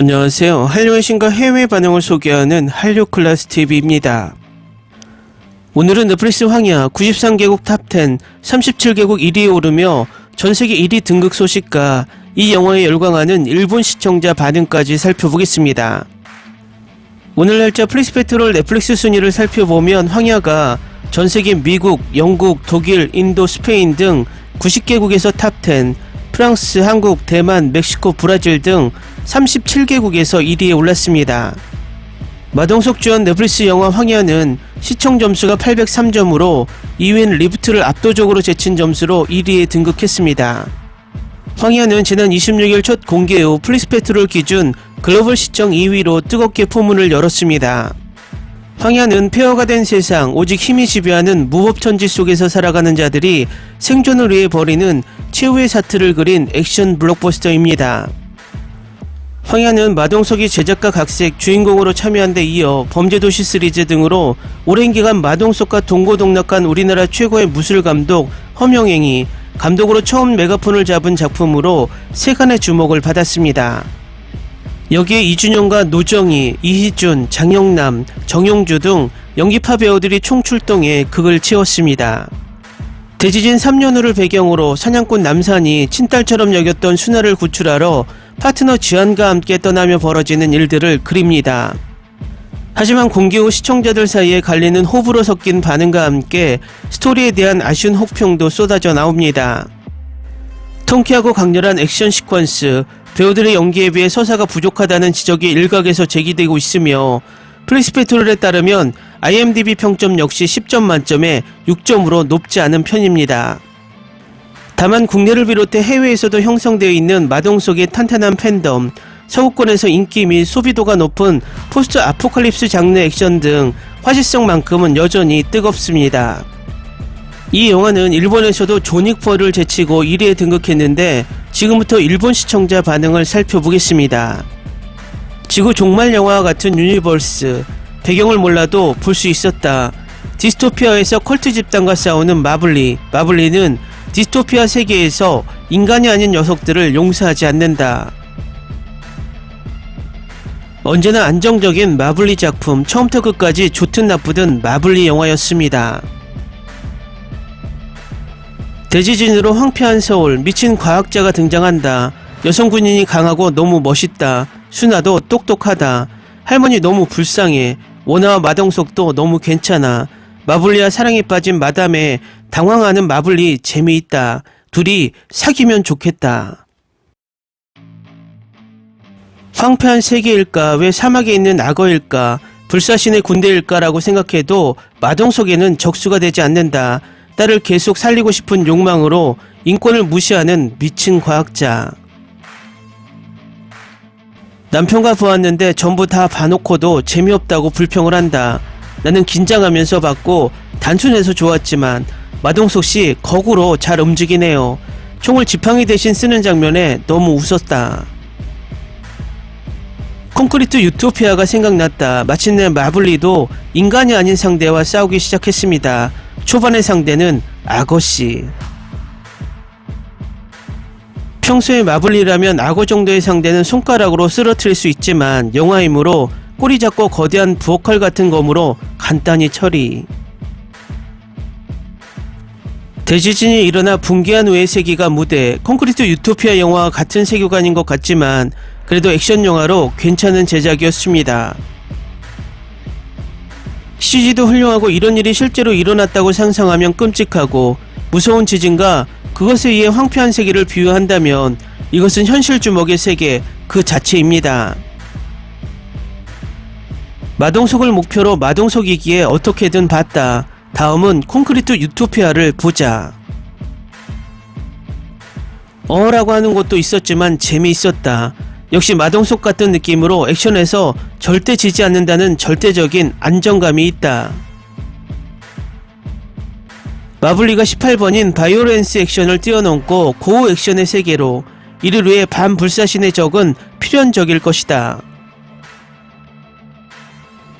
안녕하세요. 한류의 신과 해외 반응을 소개하는 한류 클래스 TV입니다. 오늘은 넷플릭스 황야 93개국 탑10, 37개국 1위에 오르며 전 세계 1위 등극 소식과 이 영화에 열광하는 일본 시청자 반응까지 살펴보겠습니다. 오늘 날짜 플리스 페트롤 넷플릭스 순위를 살펴보면 황야가 전 세계 미국, 영국, 독일, 인도, 스페인 등 90개국에서 탑10, 프랑스, 한국, 대만, 멕시코, 브라질 등 37개국에서 1위에 올랐습니다. 마동석 주연 넷플릭스 영화 황야는 시청 점수가 803점으로 2위인 리프트를 압도적으로 제친 점수로 1위에 등극했습니다. 황야는 지난 26일 첫 공개 후 플리스페트롤 기준 글로벌 시청 2위로 뜨겁게 포문을 열었습니다. 황야는 폐허가 된 세상, 오직 힘이 지배하는 무법천지 속에서 살아가는 자들이 생존을 위해 벌이는 최후의 사투를 그린 액션 블록버스터입니다. 황야는 마동석이 제작과 각색, 주인공으로 참여한 데 이어 범죄도시 시리즈 등으로 오랜 기간 마동석과 동고동락한 우리나라 최고의 무술 감독 허명행이 감독으로 처음 메가폰을 잡은 작품으로 세간의 주목을 받았습니다. 여기에 이준영과 노정희, 이희준, 장영남, 정용주 등 연기파 배우들이 총출동해 극을 채웠습니다. 대지진 3년 후를 배경으로 사냥꾼 남산이 친딸처럼 여겼던 순아를 구출하러 파트너 지안과 함께 떠나며 벌어지는 일들을 그립니다. 하지만 공개 후 시청자들 사이에 갈리는 호불호 섞인 반응과 함께 스토리에 대한 아쉬운 혹평도 쏟아져 나옵니다. 통쾌하고 강렬한 액션 시퀀스, 배우들의 연기에 비해 서사가 부족하다는 지적이 일각에서 제기되고 있으며 플리스페트롤에 따르면 IMDb 평점 역시 10점 만점에 6점으로 높지 않은 편입니다. 다만 국내를 비롯해 해외에서도 형성되어 있는 마동석의 탄탄한 팬덤, 서구권에서 인기 및 소비도가 높은 포스트 아포칼립스 장르 액션 등 화제성만큼은 여전히 뜨겁습니다. 이 영화는 일본에서도 조닉4를 제치고 1위에 등극했는데 지금부터 일본 시청자 반응을 살펴보겠습니다. 지구 종말 영화와 같은 유니버스, 배경을 몰라도 볼 수 있었다. 디스토피아에서 컬트 집단과 싸우는 마블리, 마블리는 디스토피아 세계에서 인간이 아닌 녀석들을 용서하지 않는다. 언제나 안정적인 마블리 작품 처음부터 끝까지 좋든 나쁘든 마블리 영화였습니다. 대지진으로 황폐한 서울, 미친 과학자가 등장한다. 여성 군인이 강하고 너무 멋있다. 순아도 똑똑하다. 할머니 너무 불쌍해. 원아와 마동석도 너무 괜찮아. 마블리와 사랑에 빠진 마담에 당황하는 마블리 재미있다. 둘이 사귀면 좋겠다. 황폐한 세계일까? 왜 사막에 있는 악어일까? 불사신의 군대일까라고 생각해도 마동석에는 적수가 되지 않는다. 딸을 계속 살리고 싶은 욕망으로 인권을 무시하는 미친 과학자. 남편과 보았는데 전부 다 봐놓고도 재미없다고 불평을 한다. 나는 긴장하면서 봤고 단순해서 좋았지만 마동석 씨 거구로 잘 움직이네요. 총을 지팡이 대신 쓰는 장면에 너무 웃었다. 콘크리트 유토피아가 생각났다. 마침내 마블리도 인간이 아닌 상대와 싸우기 시작했습니다. 초반의 상대는 악어씨. 평소에 마블리라면 악어 정도의 상대는 손가락으로 쓰러뜨릴 수 있지만 영화이므로 꼬리 잡고 거대한 부엌칼 같은 검으로 간단히 처리. 대지진이 일어나 붕괴한 세계가 무대, 콘크리트 유토피아 영화와 같은 세계관인 것 같지만 그래도 액션 영화로 괜찮은 제작이었습니다. CG도 훌륭하고 이런 일이 실제로 일어났다고 상상하면 끔찍하고 무서운 지진과 그것에 의해 황폐한 세계를 비유한다면 이것은 현실 주먹의 세계 그 자체입니다. 마동석을 목표로 마동석이기에 어떻게든 봤다. 다음은 콘크리트 유토피아를 보자. 어라고 하는 것도 있었지만 재미있었다. 역시 마동석 같은 느낌으로 액션에서 절대 지지 않는다는 절대적인 안정감이 있다. 마블리가 18번인 바이오렌스 액션을 뛰어넘고 고우 액션의 세계로 이를 위해 반불사신의 적은 필연적일 것이다.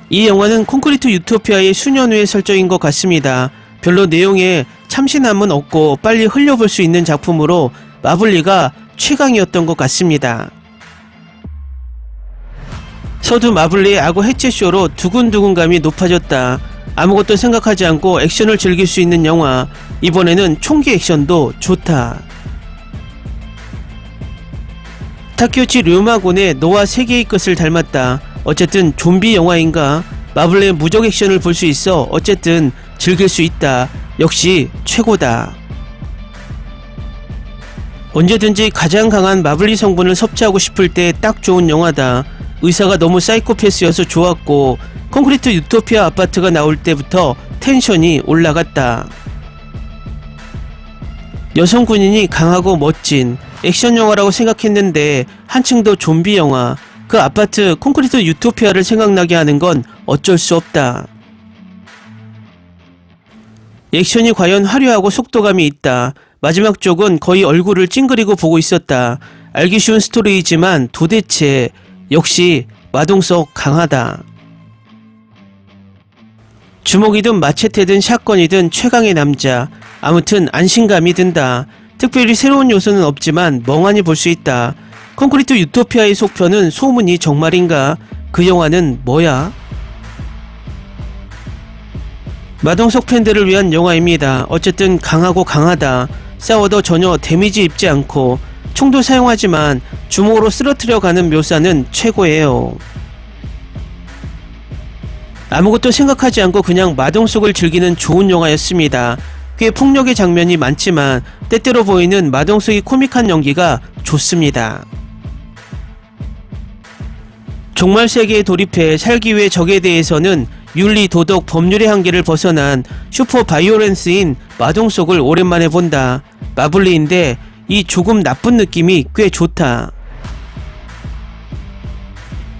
이 영화는 콘크리트 유토피아의 수년 후의 설정인 것 같습니다. 별로 내용에 참신함은 없고 빨리 흘려볼 수 있는 작품으로 마블리가 최강이었던 것 같습니다. 서두 마블리의 악어 해체쇼로 두근두근감이 높아졌다. 아무것도 생각하지 않고 액션을 즐길 수 있는 영화. 이번에는 총기 액션도 좋다. 타케우치 류마곤의 노아 세계의 끝을 닮았다. 어쨌든 좀비 영화인가? 마블의 무적 액션을 볼 수 있어 어쨌든 즐길 수 있다. 역시 최고다. 언제든지 가장 강한 마블리 성분을 섭취하고 싶을 때 딱 좋은 영화다. 의사가 너무 사이코패스여서 좋았고 콘크리트 유토피아 아파트가 나올 때부터 텐션이 올라갔다. 여성 군인이 강하고 멋진 액션 영화라고 생각했는데 한층 더 좀비 영화 그 아파트 콘크리트 유토피아를 생각나게 하는 건 어쩔 수 없다. 액션이 과연 화려하고 속도감이 있다. 마지막 쪽은 거의 얼굴을 찡그리고 보고 있었다. 알기 쉬운 스토리이지만 도대체 역시 마동석 강하다. 주먹이든 마체테든 샷건이든 최강의 남자. 아무튼 안심감이 든다. 특별히 새로운 요소는 없지만 멍하니 볼 수 있다. 콘크리트 유토피아의 속편은 소문이 정말인가? 그 영화는 뭐야? 마동석 팬들을 위한 영화입니다. 어쨌든 강하고 강하다. 싸워도 전혀 데미지 입지 않고 총도 사용하지만 주먹으로 쓰러뜨려 가는 묘사는 최고예요. 아무것도 생각하지 않고 그냥 마동석을 즐기는 좋은 영화였습니다. 꽤 폭력의 장면이 많지만 때때로 보이는 마동석의 코믹한 연기가 좋습니다. 종말 세계에 돌입해 살기 위해 적에 대해서는 윤리, 도덕, 법률의 한계를 벗어난 슈퍼 바이오렌스인 마동석을 오랜만에 본다. 마블리인데 이 조금 나쁜 느낌이 꽤 좋다.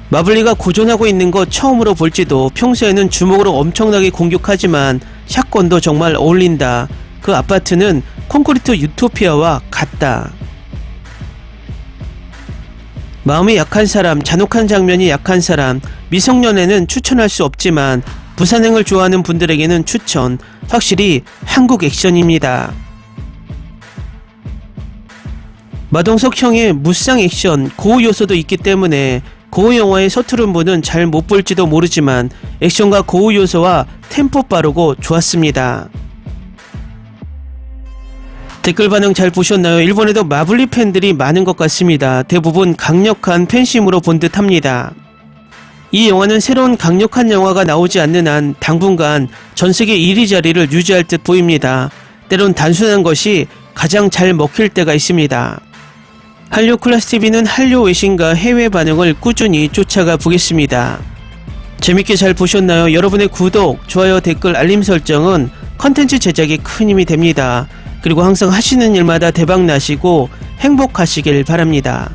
마블리가 고전하고 있는 거 처음으로 볼지도 평소에는 주먹으로 엄청나게 공격하지만 샷건도 정말 어울린다. 그 아파트는 콘크리트 유토피아와 같다. 마음이 약한 사람, 잔혹한 장면이 약한 사람, 미성년에는 추천할 수 없지만 부산행을 좋아하는 분들에게는 추천. 확실히 한국 액션입니다. 마동석 형의 무쌍 액션, 고우 요소도 있기 때문에 고우 영화의 서투른 분은 잘 못 볼지도 모르지만 액션과 고우 요소와 템포 빠르고 좋았습니다. 댓글 반응 잘 보셨나요? 일본에도 마블리 팬들이 많은 것 같습니다. 대부분 강력한 팬심으로 본 듯 합니다. 이 영화는 새로운 강력한 영화가 나오지 않는 한 당분간 전 세계 1위 자리를 유지할 듯 보입니다. 때론 단순한 것이 가장 잘 먹힐 때가 있습니다. 한류 클래스 TV는 한류 외신과 해외 반응을 꾸준히 쫓아가 보겠습니다. 재밌게 잘 보셨나요? 여러분의 구독, 좋아요, 댓글, 알림 설정은 컨텐츠 제작에 큰 힘이 됩니다. 그리고 항상 하시는 일마다 대박 나시고 행복하시길 바랍니다.